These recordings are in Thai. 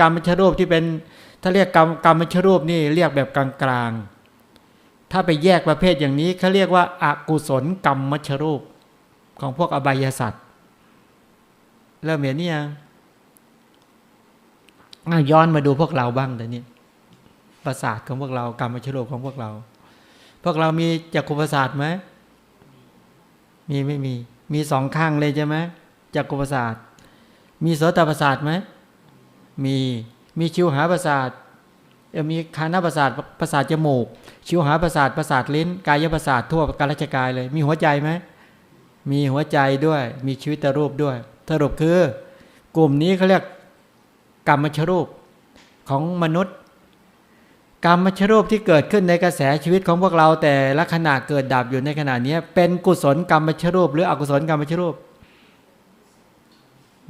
กรรมชรูปที่เป็นถ้าเรียกกรรมกรรมชรูปนี่เรียกแบบกลางๆ ถ้าไปแยกประเภทอย่างนี้เขาเรียกว่าอากุศลกรรมมชรูป ของพวกอบายสัตว์เริ่มเห็นนี่ยังย้อนมาดูพวกเราบ้างแต่นี้ประสาทของพวกเรากรรมชรูปของพวกเรา พวกเรามีจักรุประสาทไหมมีไม่มี มีสองข้างเลยใช่ไหมจักรุประสาทมีโสตประสาทไหม มีมีชิวหาประสาทมีคานาประสาทประสาทจมูก ชิวหาประสาทประสาทลิ้น กายประสาททั่วกาลชกายเลย มีหัวใจไหมมีหัวใจด้วย มีชีวิตรูปด้วย สรุปคือกลุ่มนี้เขาเรียกกรรมชรูปของมนุษย์ กรรมชรูปที่เกิดขึ้นในกระแสชีวิตของพวกเราแต่ละขณะเกิดดับอยู่ในขณะนี้เป็นกุศลกรรมชรูป หรืออกุศลกรรมชรูป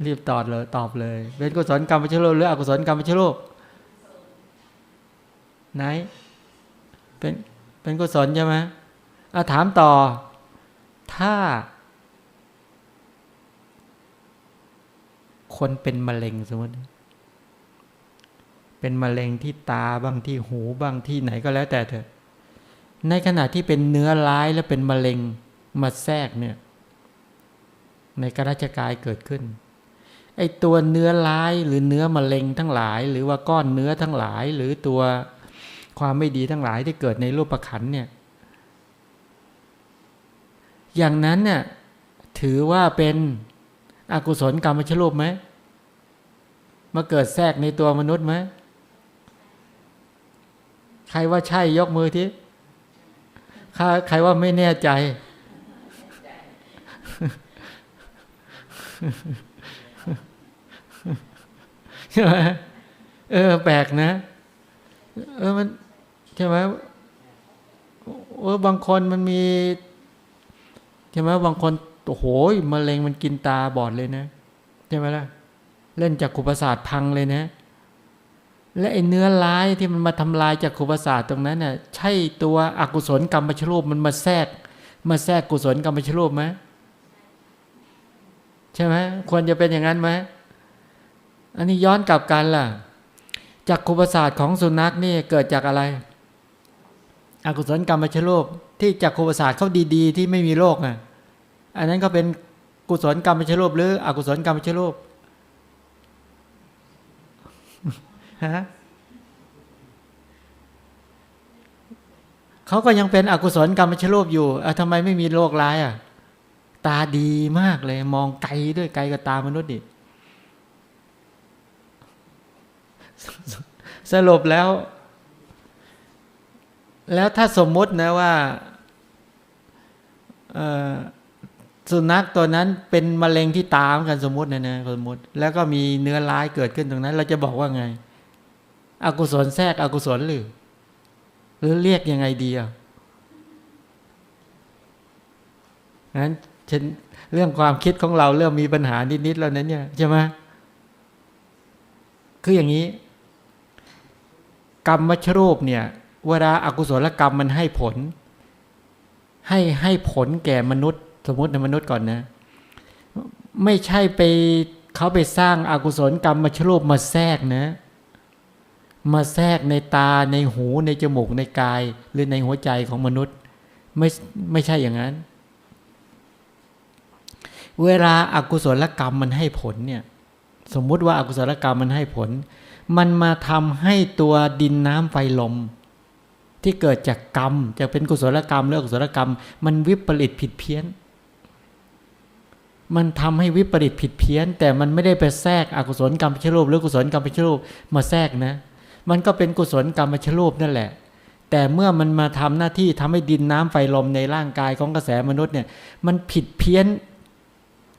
รีบตอบเลยตอบเลย เป็นกุศลกรรมชรูปหรืออกุศลกรรมชรูปไหน เป็นเป็นกุศลใช่ไหมอาถามต่อ ถ้า คนเป็นมะเร็งสมมติเป็นมะเร็งที่ตาบ้างที่หูบ้างที่ไหนก็แล้วแต่เถอะ ในขณะที่เป็นเนื้อร้ายและเป็นมะเร็งมาแทรกเนี่ย ในกราชกายเกิดขึ้น ไอตัวเนื้อร้ายหรือเนื้อมะเร็งทั้งหลาย หรือว่าก้อนเนื้อทั้งหลาย หรือตัวความไม่ดีทั้งหลายที่เกิดในรูปประขันเนี่ย อย่างนั้นเนี่ยถือว่าเป็นอกุศลกรรมชรูปไหมมาเกิดแทรกในตัวมนุษย์ไหมใครว่าใช่ยกมือทีใครใครว่าไม่แน่ใจ ช่ไหมเออ แปลกนะ เออมันใช่ไหมเออบางคนมันมีใช่ไหมบางคนโอ้โหมะเร็งมันกินตาบอดเลยนะใช่ไหมล่ะ เล่นจากขุประสาทพังเลยนะ และไอ้เนื้อร้ายที่มันมาทำลายจากขุประสาทตรงนั้นน่ะใช่ตัวอกุศลกรรมชรูปมันมาแทรก มาแทรกกุศลกรรมชรูปไหมใช่ไหมควรจะเป็นอย่างนั้นไหม อันนี้ย้อนกลับกันล่ะจากขุประสาทของสุนัขนี่เกิดจากอะไร อกุศลกรรมชรูปที่จากขุประสาทเขาดีๆ ที่ไม่มีโรคอะอันนั้นก็เป็นกุศลกรรมชรูปหรือ อกุศลกรรมชรูปฮะเขาก็ยังเป็นอกุศลกรรมชรูปอยู่อะทำไมไม่มีโรคร้ายอะ ตาดีมากเลย มองไกลด้วยไกลกับตามนุษย์ดิ สรุปแล้ว แล้วถ้าสมมตินะว่าสุนัขตัวนั้นเป็นมะเร็งที่ตาเหมือนกันสมมตินะนะสมมติ แล้วก็มีเนื้อร้ายเกิดขึ้นตรงนั้น เราจะบอกว่าไง อกุศลแทรกอกุศลหรือ หรือเรียกยังไงดีอะนั้นฉันเรื่องความคิดของเราเริ่มมีปัญหานิดๆแล้วนั้นเนี่ยใช่ไหมคืออย่างนี้ กรรมมชรูปเนี่ยเวลาอากุศลกรรมมันให้ผล ให้ให้ผลแก่มนุษย์ สมมติในมนุษย์ก่อนนะ ไม่ใช่ไปเขาไปสร้างอากุศลกรรมมชรูปมาแทรกนะ มาแทรกในตาในหูในจมูกในกาย หรือในหัวใจของมนุษย์ ไม่ไม่ใช่อย่างนั้น เวลาอากุศลกรรมมันให้ผลเนี่ยสมมุติว่าอากุศลกรรมมันให้ผล มันมาทำให้ตัวดินน้ำไฟลม ที่เกิดจากกรรมจะเป็นกุศลกรรมหรืออกุศลกรรม มันวิปริตผิดเพี้ยน มันทำให้วิปริตผิดเพี้ยน แต่มันไม่ได้ไปแทรกอกุศลกรรมชรูปหรือกุศลกรรมชรูปมาแทรกนะ มันก็เป็นกุศลกรรมชรูปนั่นแหละแต่เมื่อมันมาทำหน้าที่ทำให้ดินน้ำไฟลมในร่างกายของกระแสมนุษย์เนี่ย มันผิดเพี้ยน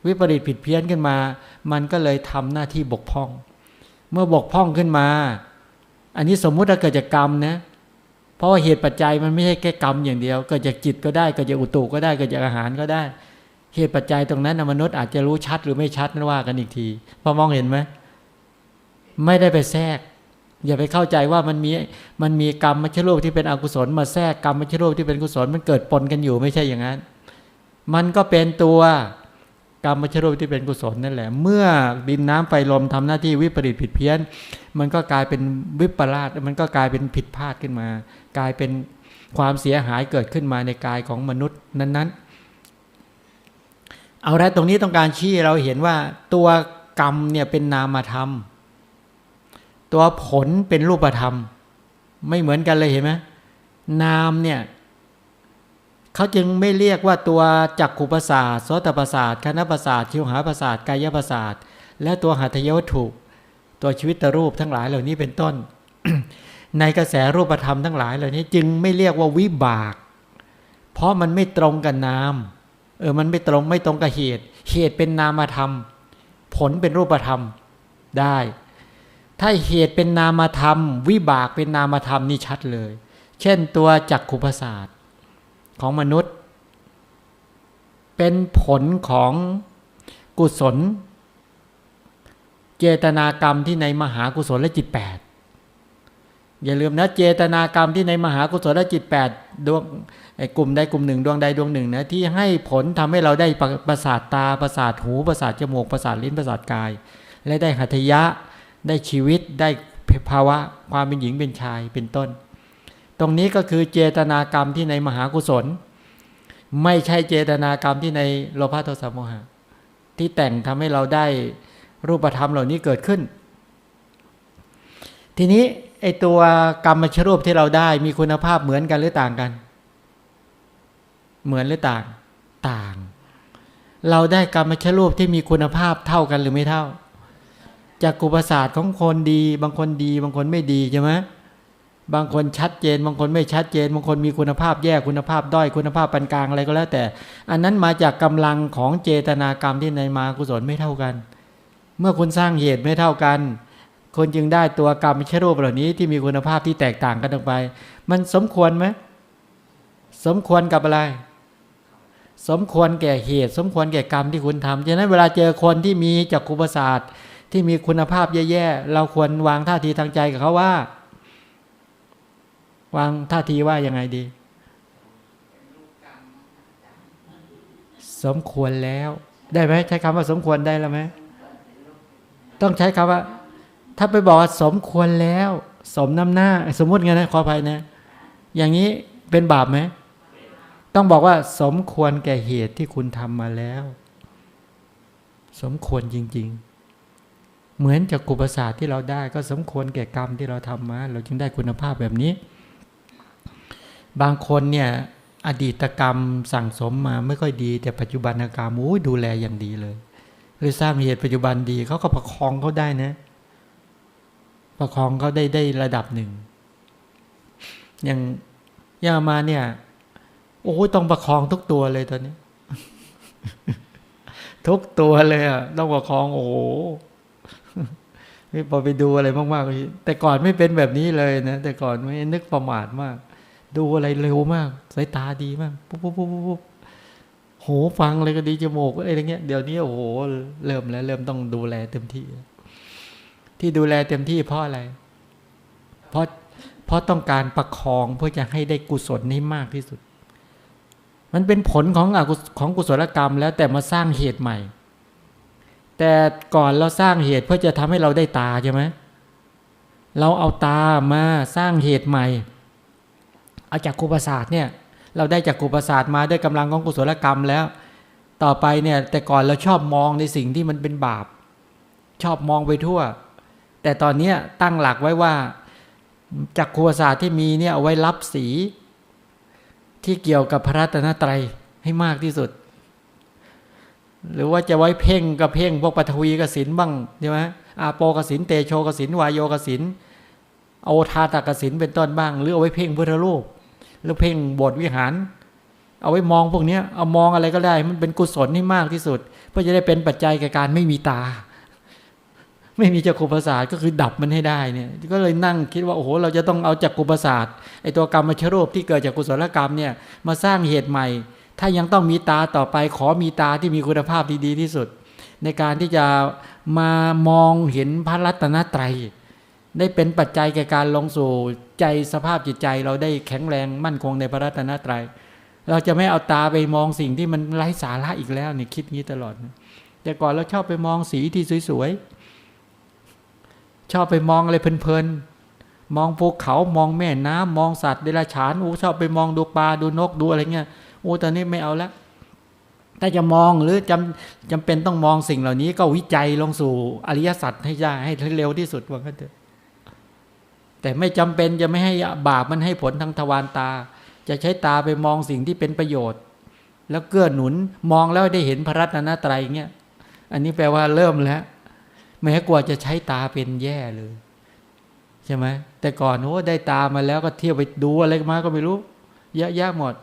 วิปริตผิดเพี้ยนขึ้นมา มันก็เลยทำหน้าที่บกพร่อง เมื่อบกพร่องขึ้นมา อันนี้สมมุติว่าเกิดจากกรรมนะ เพราะว่าเหตุปัจจัยมันไม่ใช่แค่กรรมอย่างเดียว เกิดจากจิตก็ได้ เกิดจากอุตุก็ได้ เกิดจากอาหารก็ได้ เหตุปัจจัยตรงนั้นนะมนุษย์อาจจะรู้ชัดหรือไม่ชัดนั่นว่ากันอีกทีพอมองเห็นไหมไม่ได้ไปแทรก อย่าไปเข้าใจว่ามันมีมันมีกรรมมัชรูปที่เป็นอกุศล มาแทรกกรรมมัชรูปที่เป็นกุศลมันเกิดปนกันอยู่ไม่ใช่อย่างนั้น มันก็เป็นตัว กรรมชรูปที่เป็นกุศลนั่นแหละ เมื่อดินน้ำไฟลมทำหน้าที่วิปริตผิดเพี้ยน มันก็กลายเป็นวิปลาสมันก็กลายเป็นผิดพลาดขึ้นมา กลายเป็นความเสียหายเกิดขึ้นมาในกายของมนุษย์นั้นๆ เอาละตรงนี้ต้องการชี้เราเห็นว่าตัวกรรมเนี่ยเป็นนามธรรม ตัวผลเป็นรูปธรรม ไม่เหมือนกันเลยเห็นไหมนามเนี่ย เขาจึงไม่เรียกว่าตัวจักขุประสาทโสตประสาทคณะประสาทชิวหาประสาทกายประสาท และตัวหัตถยวัตถุ ตัวชีวิตรูปทั้งหลายเหล่านี้เป็นต้น ในกระแสรูปธรรมทั้งหลายเหล่านี้ จึงไม่เรียกว่าวิบาก เพราะมันไม่ตรงกับนามเออมันไม่ตรงไม่ตรงกับเหตุ เหตุเป็นนามธรรม ผลเป็นรูปธรรมได้ ถ้าเหตุเป็นนามธรรม วิบากเป็นนามธรรมนี่ชัดเลย เช่นตัวจักขุประสาท ของมนุษย์ เป็นผลของกุศล เจตนากรรมที่ในมหากุศลและจิตแปดอย่าลืมนะเจตนากรรมที่ในมหากุศลและจิตแปดดวงไอ้กลุ่มใดกลุ่มหนึ่ง ดวงใดดวงหนึ่งนะที่ให้ผลทำให้เราได้ประประสาทตาประสาทหูประสาทจมูกประสาทลิ้นประสาทกาย และได้หัตถยะได้ชีวิตได้ภาวะความเป็นหญิงเป็นชายเป็นต้น ตรงนี้ก็คือเจตนากรรมที่ในมหากุศล ไม่ใช่เจตนากรรมที่ในโลภะโทสะโมหะ ที่แต่งทำให้เราได้รูปธรรมเหล่านี้เกิดขึ้น ทีนี้ไอตัวกรรมชรูปที่เราได้มีคุณภาพเหมือนกันหรือต่างกัน เหมือนหรือต่าง ต่าง เราได้กรรมชรูปที่มีคุณภาพเท่ากันหรือไม่เท่าจากกุปศาสตร์ของคนดี บางคนดี บางคนไม่ดีใช่ไหม บางคนชัดเจน บางคนไม่ชัดเจน บางคนมีคุณภาพแย่คุณภาพด้อยคุณภาพปานกลางอะไรก็แล้วแต่ อันนั้นมาจากกำลังของเจตนากรรมที่ในมากุศลไม่เท่ากัน เมื่อคุณสร้างเหตุไม่เท่ากันคนจึงได้ตัวกรรมชรูปเหล่านี้ที่มีคุณภาพที่แตกต่างกันออกไป มันสมควรไหมสมควรกับอะไร สมควรแก่เหตุ สมควรแก่กรรมที่คุณทำฉะนั้นเวลาเจอคนที่มีจักขุประสาทที่มีคุณภาพแย่ๆเราควรวางท่าทีทางใจกับเขาว่า วางท่าทีว่ายังไงดี สมควรแล้ว ได้ไหมใช้คำว่าสมควรได้แล้วไหมต้องใช้คำว่า ถ้าไปบอกว่าสมควรแล้ว สมน้ำหน้า สมมติไงนะขออภัยนะ อย่างนี้เป็นบาปไหมต้องบอกว่า สมควรแก่เหตุที่คุณทำมาแล้ว สมควรจริง ๆ เหมือนจากกุปศาสตร์ที่เราได้ก็สมควรแก่กรรมที่เราทำมา เราจึงได้คุณภาพแบบนี้ บางคนเนี่ยอดีตกรรมสั่งสมมาไม่ค่อยดี แต่ปัจจุบันกรรมโอ้ดูแลอย่างดีเลยหรือสร้างเหตุปัจจุบันดีเขาก็ประคองเขาได้นะ ประคองเขาได้ได้ระดับหนึ่ง อย่างย่ามาเนี่ย โอ้ยต้องประคองทุกตัวเลยตอนนี้ ทุกตัวเลยอะต้องประคอง โอ้โหนี่พอไปดูอะไรมากๆแต่ก่อนไม่เป็นแบบนี้เลยนะแต่ก่อนไม่นึกประมาทมาก ดูอะไรเร็วมาก สายตาดีมากปุ๊บปุ๊บปุ๊บปุ๊บโหฟังอะไรก็ดีจมูกอะไรเงี้ยเดี๋ยวนี้โอ้โหเริ่มแล้ว เริ่มต้องดูแลเต็มที่ ที่ดูแลเต็มที่เพราะอะไร เพราะเพราะต้องการประคองเพื่อจะให้ได้กุศลนี้มากที่สุด มันเป็นผลของอกุของกุศลกรรม แล้วแต่มาสร้างเหตุใหม่ แต่ก่อนเราสร้างเหตุเพื่อจะทำให้เราได้ตาใช่ไหมเราเอาตามาสร้างเหตุใหม่ เอาจากกุปศาสตร์เนี่ย เราได้จากกุปศาสตร์มาด้วยกำลังของกุศลกรรมแล้ว ต่อไปเนี่ยแต่ก่อนเราชอบมองในสิ่งที่มันเป็นบาป ชอบมองไปทั่ว แต่ตอนนี้ตั้งหลักไว้ว่าจากกุปศาสตร์ที่มีเนี่ยเอาไว้รับสีที่เกี่ยวกับพระรัตนตรัยให้มากที่สุด หรือว่าจะไว้เพ่งกับเพ่งพวกปฐวีกสินบ้างใช่ไหมอาโปกสินเตโชกสินวายโยกสินโอทาตากสินเป็นต้นบ้าง หรือเอาไว้เพ่งพุทธรูป หรือเพ่งบสถ์วิหาร เอาไว้มองพวกนี้เอามองอะไรก็ได้ มันเป็นกุศลให้มากที่สุด เพื่อจะได้เป็นปัจจัยแก่การไม่มีตา ไม่มีจักรุประสาทก็คือดับมันให้ได้เนี่ย ก็เลยนั่งคิดว่าโอ้โหเราจะต้องเอาจักรุประสาทไอตัวกรรมชรูปที่เกิดจากกุศลกรรมเนี่ยมาสร้างเหตุใหม่ ถ้ายังต้องมีตาต่อไปขอมีตาที่มีคุณภาพที่ดีที่สุด ในการที่จะมามองเห็นพระรัตนตรัย ได้เป็นปัจจัยแก่การลงสู่ใจสภาพจิตใจเราได้แข็งแรงมั่นคงในพระรัตนตรัย เราจะไม่เอาตาไปมองสิ่งที่มันไร้สาระอีกแล้วเนี่ยคิดงี้ตลอดนะแต่ก่อนเราชอบไปมองสีที่สวยๆ ชอบไปมองอะไรเพลินๆ มองภูเขามองแม่น้ำมองสัตว์เดรัจฉานโอ้ชอบไปมองดูปลาดูนกดูอะไรเงี้ยโอ้ตอนนี้ไม่เอาล้วถ้าจะมองหรือจำจำเป็นต้องมองสิ่งเหล่านี้ก็วิจัยลงสู่อริยสัจให้ได้ให้เร็วที่สุดว่างั้นเถอะ แต่ไม่จำเป็นจะไม่ให้บาปมันให้ผลทางทวารตา จะใช้ตาไปมองสิ่งที่เป็นประโยชน์ แล้วเกื้อหนุนมองแล้วได้เห็นพระรัตนตรัยเงี้ยอันนี้แปลว่าเริ่มแล้วแม้กว่าจะใช้ตาเป็นแย่เลย ใช่ไหมแต่ก่อนโอ้ได้ตามาแล้วก็เที่ยวไปดูอะไรมาก็ไม่รู้เยอะแยะหมด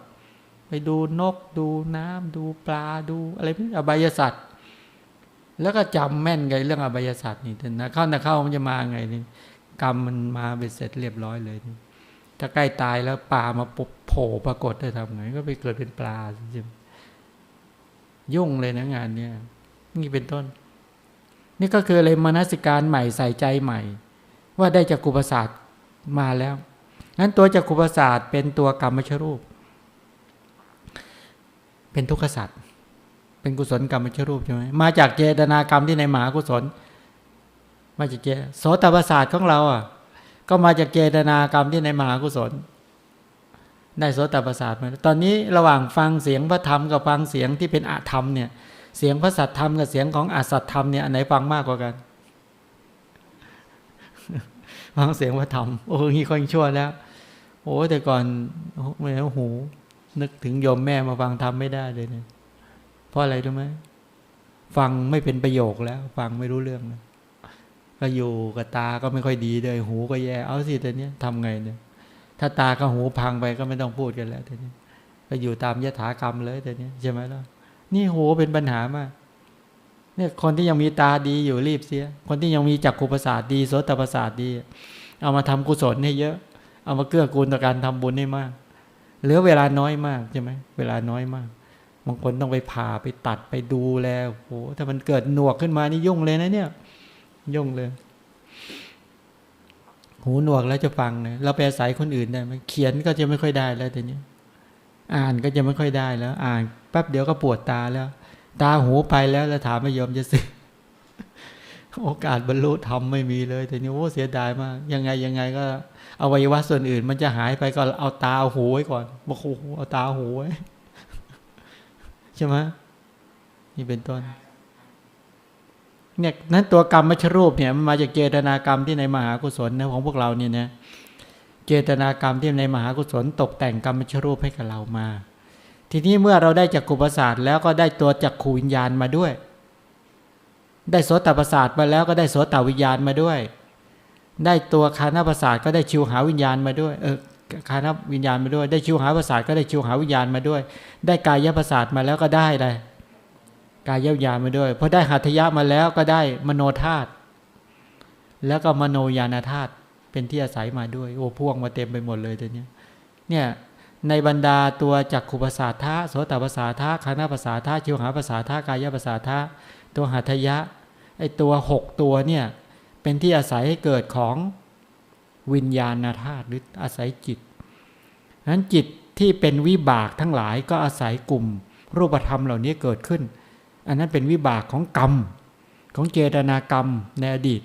ไปดูนกดูน้ำดูปลาดูอะไรพวกอบายสัตว์แล้วก็จำแม่นไงเรื่องอบายสัตว์นี่นะเข้านะเข้ามันจะมาไงนี่ กรรมมันมาเป็นเสร็จเรียบร้อยเลย ถ้าใกล้ตายแล้วปลามาปุบโผล่ปรากฏได้ทำไง ก็ไปเกิดเป็นปลาใช่ไหมยุ่งเลยนะงานเนี้ยนี่เป็นต้น นี่ก็คืออะไรมนสิการใหม่ใส่ใจใหม่ ว่าได้จักรุปศาสตร์มาแล้วนั้นตัวจักรุปศาสตร์เป็นตัวกรรมชรูป เป็นทุกขสัตว์เป็นกุศลกรรมชรูปใช่ไหมมาจากเจตนากรรมที่ในมหากุศล มาจากเจโสตประสาทของเราอะ ก็มาจากเจตนากรรมที่ในมหากุศล ได้โสตประสาทมาตอนนี้ระหว่างฟังเสียงพระธรรมกับฟังเสียงที่เป็นอาธรรมเนี่ย เสียงพระสัตธรรมกับเสียงของอสัตธรรมเนี่ยอันไหนฟังมากกว่ากันฟังเสียงพระธรรมโอ้ยค่อยชั่วแล้ว โอ้แต่ก่อนไม่หู นึกถึงโยมแม่มาฟังธรรมไม่ได้เลยเนี่ยเพราะอะไรรู้ไหมฟังไม่เป็นประโยคแล้ว ฟังไม่รู้เรื่องแล้ว ก็อยู่กับตาก็ไม่ค่อยดีเลยหูก็แย่เอาสิแต่เนี้ยทำไงเนี่ย ถ้าตากับหูพังไปก็ไม่ต้องพูดกันแล้วแต่นี้ก็อยู่ตามยถากรรมเลยแต่นี้ใช่ไหมล่ะนี่หูเป็นปัญหามากเนี่ยคนที่ยังมีตาดีอยู่รีบเสีย คนที่ยังมีจักขุประสาทดีโสตประสาทดี เอามาทำกุศลให้เยอะ เอามาเกื้อกูลต่อการทำบุญให้มากเหลือเวลาน้อยมากใช่ไหมเวลาน้อยมากบางคนต้องไปผ่าไปตัดไปดูแลโอ้โหถ้ามันเกิดหนวกขึ้นมานี่ยุ่งเลยนะเนี่ย ยุ่งเลย หูหนวกแล้วจะฟังเนี่ยเราไปอาศัยคนอื่นได้ไหมเขียนก็จะไม่ค่อยได้แล้วแต่นี้อ่านก็จะไม่ค่อยได้แล้ว อ่านแป๊บเดียวก็ปวดตาแล้ว ตาหูไปแล้วแล้วถามไม่ยอมจะสึกโอกาสบรรลุธรรมไม่มีเลยแต่นี้โอ้เสียดายมากยังไงยังไงก็อวัยวะส่วนอื่น มันจะหายไปก็เอาตาเอาหูไว้ก่อนบอกโอ้โหเอาตาหูไว้ใช่ไหมนี่เป็นต้น เนี่ยนั้นตัวกรรมมชรูปเนี่ยมันมาจากเจตนากรรมที่ในมหากุศลนะของพวกเราเนี่ยนะเจตนากรรมที่ในมหากุศลตกแต่งกรรมมชรูปให้กับเรามา ทีนี้เมื่อเราได้จักขุประสาทแล้วก็ได้ตัวจักขูวิญญาณมาด้วย ได้โสตประสาทมาแล้วก็ได้โสตวิญญาณมาด้วย ได้ตัวคานาประสาทก็ได้ชิวหาวิญญาณมาด้วยเออคานาวิญญาณมาด้วย ได้ชิวหาประสาทก็ได้ชิวหาวิญญาณมาด้วย ได้กายประสาทมาแล้วก็ได้เลย กายวิญญามาด้วยเพอได้หัตถยะมาแล้วก็ได้มโนธาตุแล้วก็มโนญาณธาตุเป็นที่อาศัยมาด้วย โอ้พ่วงมาเต็มไปหมดเลยตัวเนี้ยเนี่ยในบรรดาตัวจักขุภาษาธาโสตภาษาธาคานาภาษาธาชิวหาภาษาธากายภาษาธาตัวหัตถยะไอตัวหกตัวเนี่ยเป็นที่อาศัยให้เกิดของวิญญาณธาตุหรืออาศัยจิตนั้นจิตที่เป็นวิบากทั้งหลายก็อาศัยกลุ่มรูปธรรมเหล่านี้เกิดขึ้น อันนั้นเป็นวิบากของกรรม ของเจตนากรรมในอดีต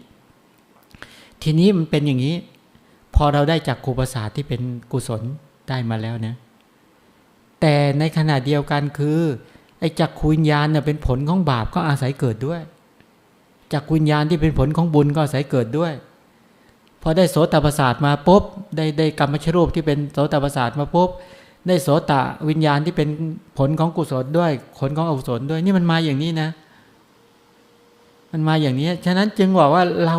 ทีนี้มันเป็นอย่างนี้ พอเราได้จากครูประสาทที่เป็นกุศลได้มาแล้วนะแต่ในขณะเดียวกันคือ ไอ้จักรวิญญาณเนี่ยเป็นผลของบาปก็อาศัยเกิดด้วยจักรวิญญาณที่เป็นผลของบุญก็อาศัยเกิดด้วยพอได้โสตประสาทมาปุ๊บได้ได้กรรมชรูปที่เป็นโสตประสาทมาปุ๊บ ได้โสตะวิญญาณที่เป็นผลของกุศลด้วยผลของอกุศลด้วย นี่มันมาอย่างนี้นะ มันมาอย่างนี้ ฉะนั้นจึงบอกว่าเรา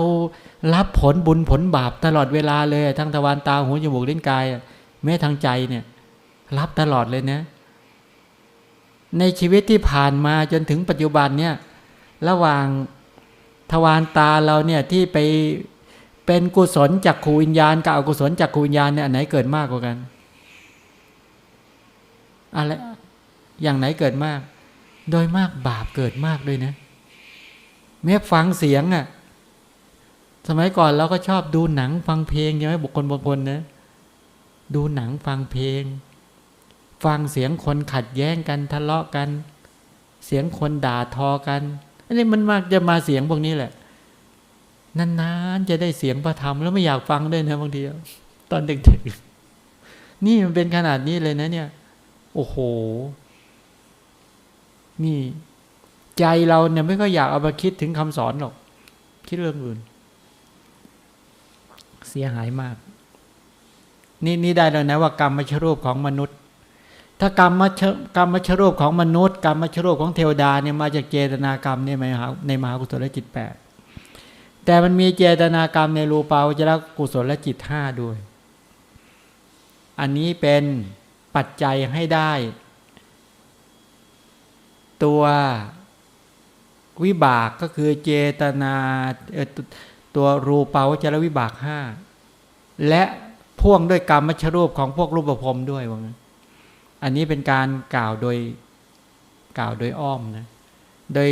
รับผลบุญผลบาปตลอดเวลาเลย ทั้งทวารตาหูจมูกลิ้นกายแม้ทางใจเนี่ย รับตลอดเลยนะ ในชีวิตที่ผ่านมาจนถึงปัจจุบันเนี่ย ระหว่างทวารตาเราเนี่ยที่ไปเป็นกุศลจากขูวิญญาณกับอกุศลจากขูวิญญาณเนี่ยอันไหนเกิดมากกว่ากัน อะไรอย่างไหนเกิดมาก โดยมากบาปเกิดมากด้วยนะแม้ฟังเสียงอะ่ะ สมัยก่อนเราก็ชอบดูหนังฟังเพลงใช่ไหมบุคคลบางคนนะ ดูหนังฟังเพลง ฟังเสียงคนขัดแย้งกันทะเลาะกัน เสียงคนด่าทอกันอันนี้มันมากจะมาเสียงพวกนี้แหละนานๆจะได้เสียงพระธรรมแล้วไม่อยากฟังด้วยนะบางทีตอนเด็กๆนี่มันเป็นขนาดนี้เลยนะเนี่ย โอ้โห นี่ใจเราเนี่ยไม่ก็อยากเอามาคิดถึงคำสอนหรอก คิดเรื่องอื่น เสียหายมาก นี่นี่ได้แล้วนะว่ากรรมมชรูปของมนุษย์ ถ้ากรรมมชกรรมมชรูปของมนุษย์ กรรมมชรูปของเทวดาเนี่ยมาจากเจตนากรรมเนี่ยในมหาในมหากุศลจิตแปดแต่มันมีเจตนากรรมในรูปาวจรกุศลจิตห้าด้วย อันนี้เป็น ปัจจัยให้ได้ ตัววิบากก็คือเจตนาตัวรูปาวจรวิบากห้าและพ่วงด้วยกรรมมชรูปของพวกรูปภพด้วยว่างั้นอันนี้เป็นการกล่าวโดยกล่าวโดยอ้อมนะโดย